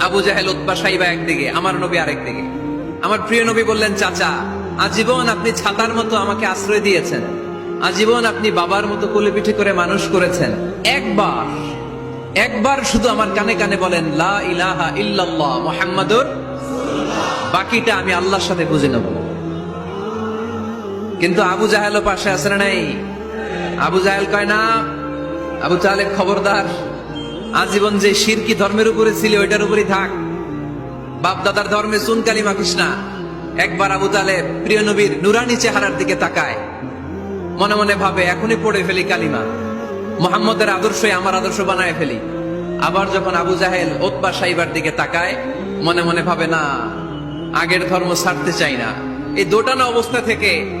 আবু জাহেল উৎপা সাইবা একদিকে, আমার নবী আরেকদিকে আমার প্রিয় নবী বললেন, চাচা, আজীবন আপনি ছাতার মতো আমাকে আশ্রয় দিয়েছেন। আজীবন আপনি বাবার মতো কোলে পিঠে করে মানুষ করেছেন। একবার একবার শুধু আমার কানে কানে বলেন, লা ইলাহা ইল্লাল্লাহ মুহাম্মাদুর বাকিটা আমি আল্লাহর সাথে বুঝে নেব। কিন্তু আবু জাহেলও পাশে আছে না নাই? আবু জাহেল কয়, না, আবু তালেব খবরদার। আজীবন যে শিরকি ধর্মের উপরে ছিল, ওইটার উপরই থাক। বাপ দাদার ধর্মে চুন কালিমা কৃষ্ণা। একবার আবু তালে প্রিয় নবীর নুরানি চেহারার দিকে তাকায়। মনে মনে ভাবে, এখনই পড়ে ফেলি কালিমা। মোহাম্মদের আদর্শই আমার আদর্শ বানায় ফেলি। আবার যখন আবু জাহেল ওতবা সাইবার দিকে তাকায়, মনে মনে ভাবে, না, আগের ধর্ম ছাড়তে চাই না। এই দোটানা অবস্থা থেকে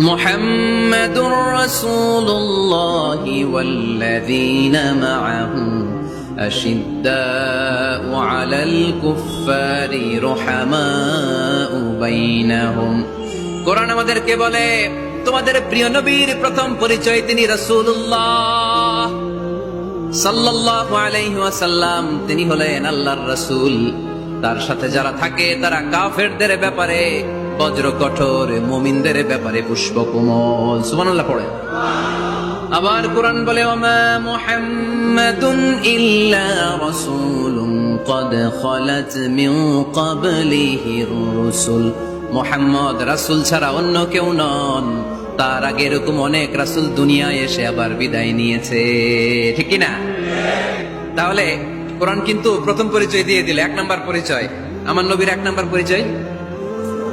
محمد رسول الله والذين معه أشداء على الكفار رحماء بينهم কোরআন আমাদেরকে বলে তোমাদের প্রিয় নবীর প্রথম পরিচয় তিনি রাসূলুল্লাহ সাল্লাল্লাহু আলাইহি ওয়াসাল্লাম তিনি হলেন আল্লাহর রাসূল তার সাথে যারা থাকে তারা কাফেরদের ব্যাপারে বজ্র কঠোর মুমিনদের ব্যাপারে পুষ্পকুমল সুবহানাল্লাহ পড়ে আবার কোরআন বলে ওমা মুহাম্মাদুন ইল্লা রাসূলুন قد خلت من قبله الرسل মোহাম্মদ রাসূল ছাড়া অন্য কেউ নন তার আগে এরকম অনেক রাসূল দুনিয়ায় এসে আবার বিদায় নিয়েছে ঠিক কি না তাহলে কোরআন কিন্তু প্রথম পরিচয় দিয়ে দিলে এক নাম্বার পরিচয় আমার নবীর এক নাম্বার পরিচয়